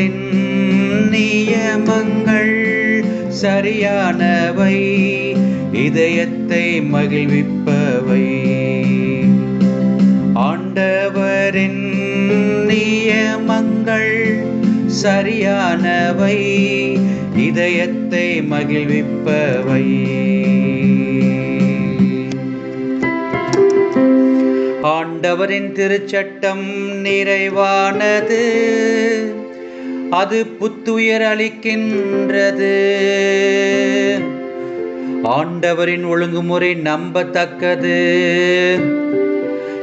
அதன் நியமங்கள் சரியானவை இதயத்தை மகிழ்விப்பவை. ஆண்டவரின் நியமங்கள் சரியானவை இதயத்தை மகிழ்விப்பவை. ஆண்டவரின் திருச்சட்டம் நிறைவானது. அது புத்துயிர் அளிக்கின்றது. ஆண்டவரின் ஒழுங்குமுறை நம்பத்தக்கது.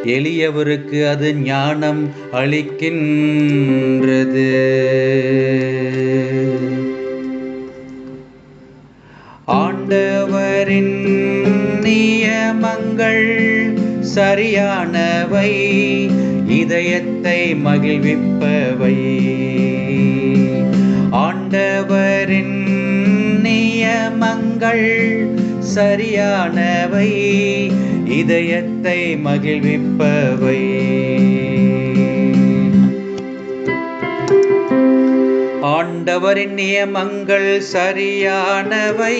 எளியவருக்கு அது ஞானம் அளிக்கின்றது. ஆண்டவரின் நியமங்கள் சரியானவை. இதயத்தை மகிழ்விப்பவை. ஆண்டவரின் நியமங்கள் சரியானவை இதயத்தை மகிழ்விப்பவை. ஆண்டவரின் நியமங்கள் சரியானவை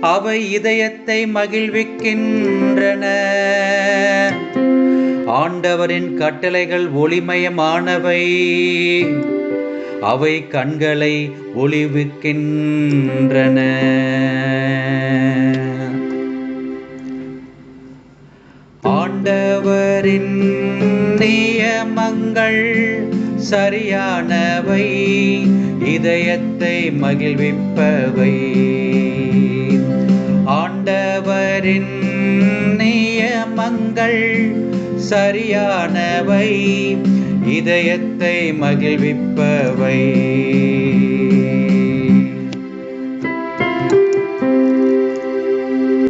அவை இதயத்தை மகிழ்விக்கின்றன. ஆண்டவரின் கட்டளைகள் ஒளிமயமானவை அவை கண்களை ஒளிவிக்கின்றன. ஆண்டவரின் நியமங்கள் சரியானவை இதயத்தை மகிழ்விப்பவை. ஆண்டவரின் நியமங்கள் சரியானவை இதயத்தை மகிழ்விப்பவை.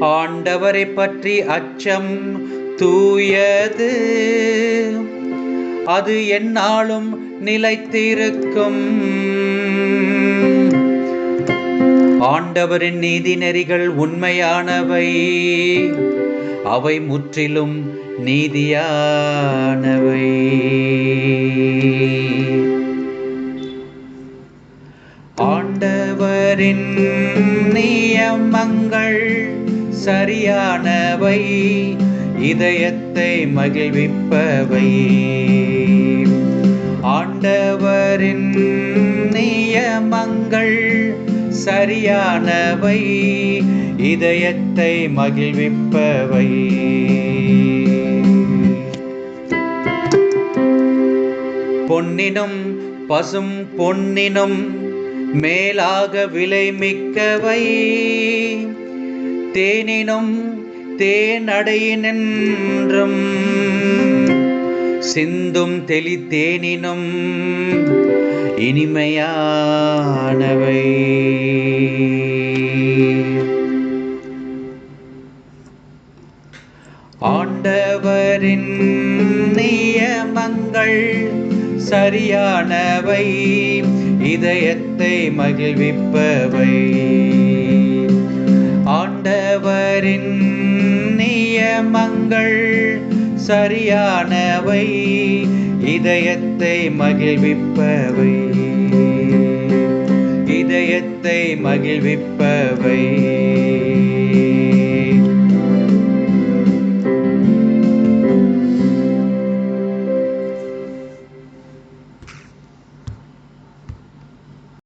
ஆண்டவரை பற்றி அச்சம் தூயது. அது எந்நாளும் நிலைத்திருக்கும். ஆண்டவரின் நீதி நெறிகள் உண்மையானவை. அவை முற்றிலும் நீதியானவை. ஆண்டவரின் நியமங்கள் சரியானவை இதயத்தை மகிழ்விப்பவை. ஆண்டவரின் நியமங்கள் சரியானவை இதயத்தை மகிழ்விப்பவை. பொன்னினும் பசும் பொன்னினும் மேலாக விலை மிக்கவை தேனினும் தேனடையினின்றும் சிந்தும் தெளி தேனினும் இனிமையானவை. ஆண்டவரின் நியமங்கள் சரியானவை இதயத்தை மகிழ்விப்பவை. ஆண்டவரின் நியமங்கள் சரியானவை இதயத்தை மகிழ்விப்பவை. இதயத்தை மகிழ்விப்பவை.